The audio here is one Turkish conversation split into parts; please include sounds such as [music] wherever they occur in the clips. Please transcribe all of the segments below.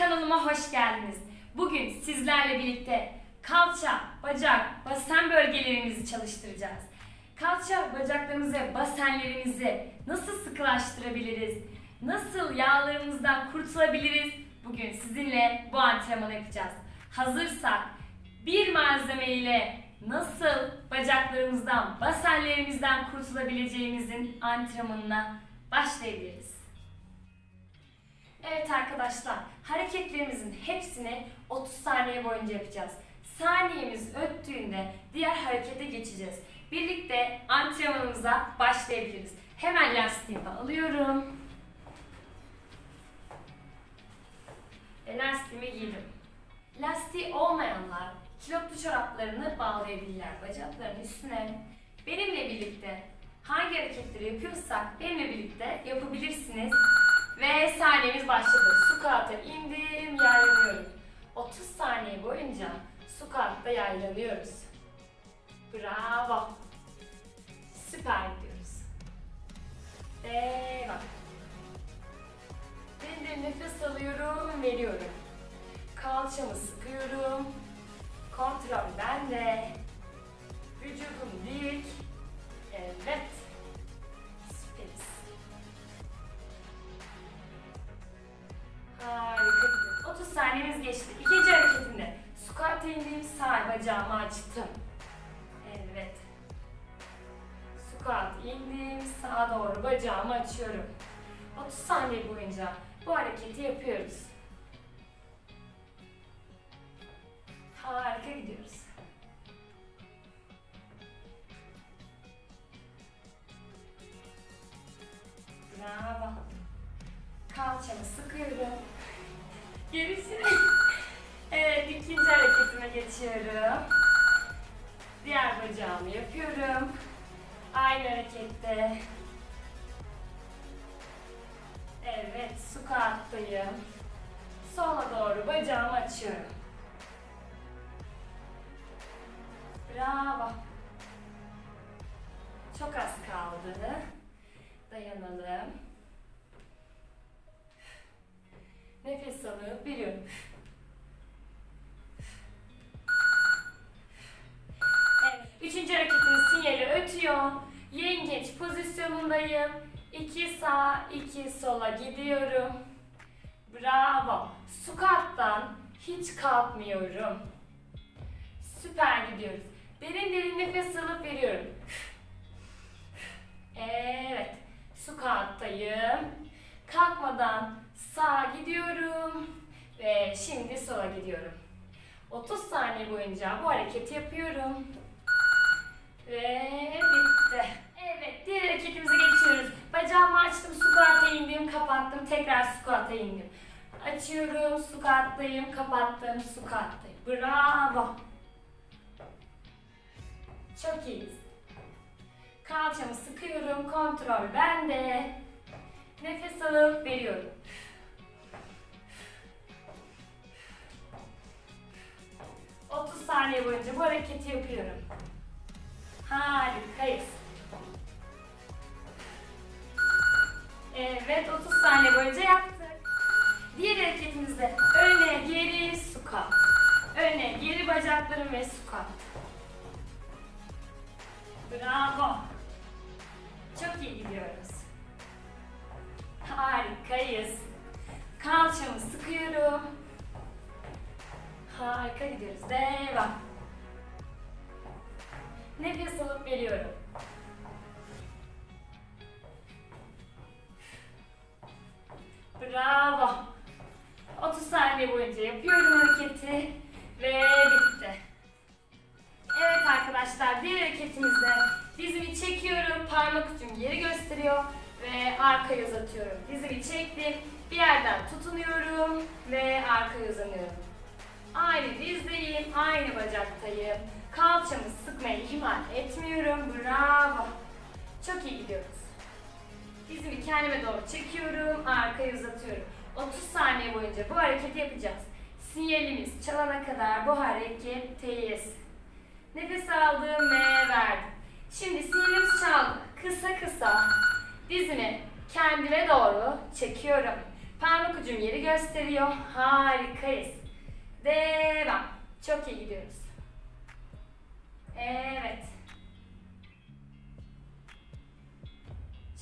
kanalıma hoş geldiniz. Bugün sizlerle birlikte kalça, bacak, basen bölgelerimizi çalıştıracağız. Kalça, bacaklarımızı ve basenlerimizi nasıl sıkılaştırabiliriz? Nasıl yağlarımızdan kurtulabiliriz? Bugün sizinle bu antrenmanı yapacağız. Hazırsak bir malzeme ile nasıl bacaklarımızdan, basenlerimizden kurtulabileceğimizin antrenmanına başlayabiliriz. Evet arkadaşlar, hareketlerimizin hepsini 30 saniye boyunca yapacağız. Saniyemiz öttüğünde diğer harekete geçeceğiz. Birlikte antrenmanımıza başlayabiliriz. Hemen lastiğimi alıyorum. Ve lastiğimi giydim. Lastiği olmayanlar kilotlu çoraplarını bağlayabilirler bacaklarının üstüne. Benimle birlikte hangi hareketleri yapıyorsak benimle birlikte yapabilirsiniz. Ve saniyemiz başladı. Squat'a indim, yaylanıyorum. 30 saniye boyunca squat'ta yaylanıyoruz. Bravo. Süper gidiyoruz. Devam. Derin nefes alıyorum, veriyorum. Kalçamı sıkıyorum. Kontrol bende. Vücudum dik. Saniyemiz geçti. İkinci hareketimde squat'a indiğim sağ bacağımı açtım. Evet. Squat indim, sağa doğru bacağımı açıyorum. 30 saniye boyunca bu hareketi yapıyoruz. Harika gidiyoruz. Bravo. Kalçamı sıkıyorum. Gerisi. [laughs] Evet, ikinci hareketime geçiyorum. Diğer bacağımı yapıyorum. Aynı harekette. Evet, squat'tayım. Sola doğru bacağımı açıyorum. Bravo. Çok az kaldı. Dayanalım. Nefes alıp veriyorum. Evet. Üçüncü hareketimiz sinyali ötüyor. Yengeç pozisyonundayım. İki sağ, iki sola gidiyorum. Bravo. Squat'tan hiç kalkmıyorum. Süper gidiyoruz. Derin derin nefes alıp veriyorum. Evet. Squat'tayım. Kalkmadan sağa gidiyorum ve şimdi sola gidiyorum. 30 saniye boyunca bu hareketi yapıyorum. Ve bitti. Evet, diğer hareketimize geçiyoruz. Bacağımı açtım, squat'a indim, kapattım, tekrar squat'a indim. Açıyorum, squat'tayım, kapattım, squat'tayım. Bravo. Çok iyiyiz. Kalçamı sıkıyorum, kontrol bende. Nefes alıp veriyorum. Saniye boyunca bu hareketi yapıyorum. Harikayız. Evet, 30 saniye boyunca yaptık. Diğer hareketimizde öne, geri, squat. Öne, geri bacaklarım ve squat. Bravo. Çok iyi gidiyoruz. Harikayız. Kalçamı sıkıyorum. Harika gidiyoruz. Devam. Nefes alıp veriyorum. Bravo. 30 saniye boyunca yapıyorum hareketi ve bitti. Evet arkadaşlar diğer hareketimizde dizimi çekiyorum, parmak ucum geri gösteriyor ve arkaya uzatıyorum. Dizimi çektim, bir yerden tutunuyorum ve arkaya uzanıyorum. Aynı dizdeyim, aynı bacaktayım. Kalçamı sıkmayı ihmal etmiyorum. Bravo. Çok iyi gidiyoruz. Dizimi kendime doğru çekiyorum, arkaya uzatıyorum. 30 saniye boyunca bu hareketi yapacağız. Sinyalimiz çalana kadar bu hareketteyiz. Nefes aldım ve verdim. Şimdi sinyalimiz çaldı. Kısa kısa dizimi kendime doğru çekiyorum. Parmak ucum yeri gösteriyor. Harikayız. Devam. Çok iyi gidiyoruz. Evet.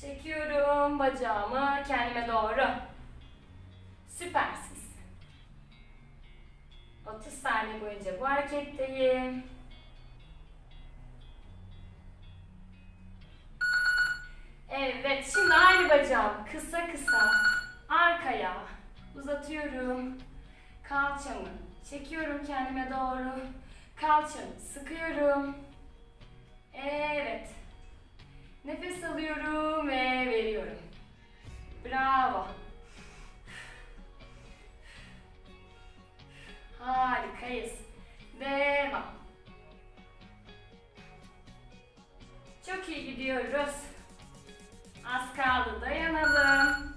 Çekiyorum bacağımı kendime doğru. Süpersiniz. 30 saniye boyunca bu hareketteyim. Evet, şimdi aynı bacağımı kısa kısa arkaya uzatıyorum. Kalçamı çekiyorum kendime doğru. Kalçamı sıkıyorum. Evet. Nefes alıyorum ve veriyorum. Bravo. Harikayız. Devam. Çok iyi gidiyoruz. Az kaldı dayanalım.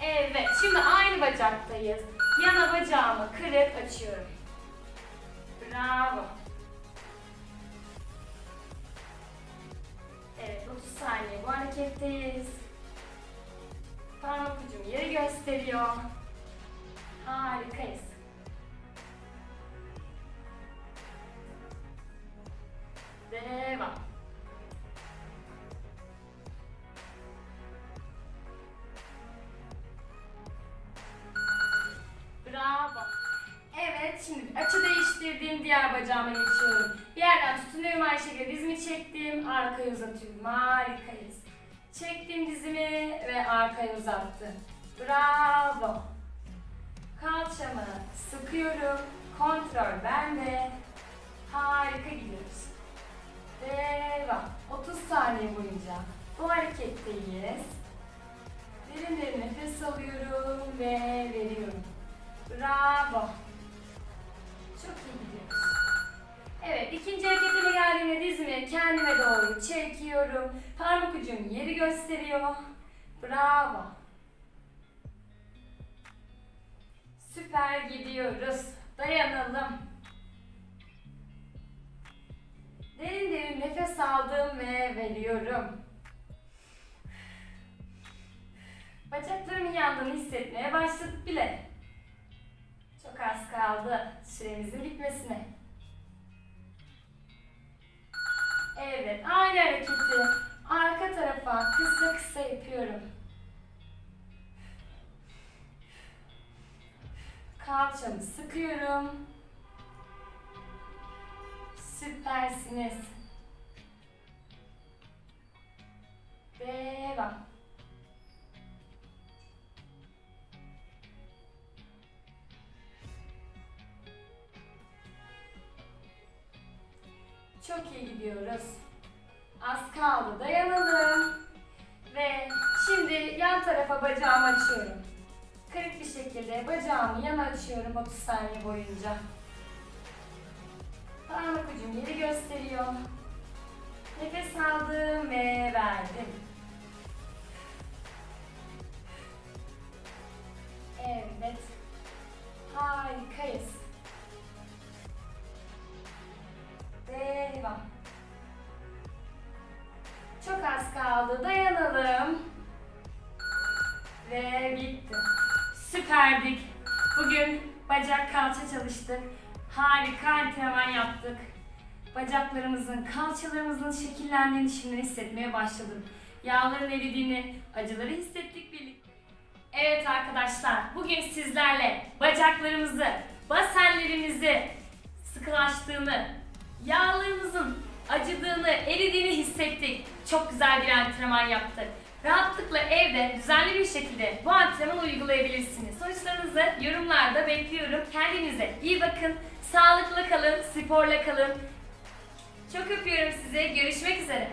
Evet şimdi aynı bacaktayız. Yana bacağımı kırıp açıyorum. Bravo. Evet 30 saniye bu hareketteyiz. Parmak ucum yeri gösteriyor. Harikayız. Değiştirdiğim diğer bacağıma geçiyorum. Bir yerden tutunuyorum aynı şekilde dizimi çektim, arkaya uzatıyorum. Harikayız. Çektim dizimi ve arkaya uzattım. Bravo. Kalçamı sıkıyorum. Kontrol bende. Harika gidiyoruz. Devam. 30 saniye boyunca bu hareketteyiz. Derin derin nefes alıyorum ve veriyorum. Bravo. Çekiyorum. Parmak ucum yeri gösteriyor. Bravo. Süper gidiyoruz. Dayanalım. Derin derin nefes aldım ve veriyorum. Bacaklarımın yandığını hissetmeye başladık bile. Çok az kaldı süremizin bitmesine. Evet, aynı hareketi arka tarafa kısa kısa yapıyorum. Kalçamı sıkıyorum. Süpersiniz. Devam. Çok iyi gidiyoruz. Az kaldı dayanalım. Ve şimdi yan tarafa bacağımı açıyorum. Kırık bir şekilde bacağımı yana açıyorum 30 saniye boyunca. Parmak ucum yeri gösteriyor. Nefes aldım ve verdim. Evet. Harikayız. Kaldı. Dayanalım. Ve bitti. Süperdik. Bugün bacak kalça çalıştık. Harika antrenman yaptık. Bacaklarımızın, kalçalarımızın şekillendiğini şimdiden hissetmeye başladım. Yağların eridiğini, acıları hissettik birlikte. Evet arkadaşlar, bugün sizlerle bacaklarımızı, basenlerimizi sıkılaştığını, yağlarımızın acıdığını, eridiğini hissettik. Çok güzel bir antrenman yaptık. Rahatlıkla evde düzenli bir şekilde bu antrenmanı uygulayabilirsiniz. Sonuçlarınızı yorumlarda bekliyorum. Kendinize iyi bakın. Sağlıklı kalın, sporla kalın. Çok öpüyorum size. Görüşmek üzere.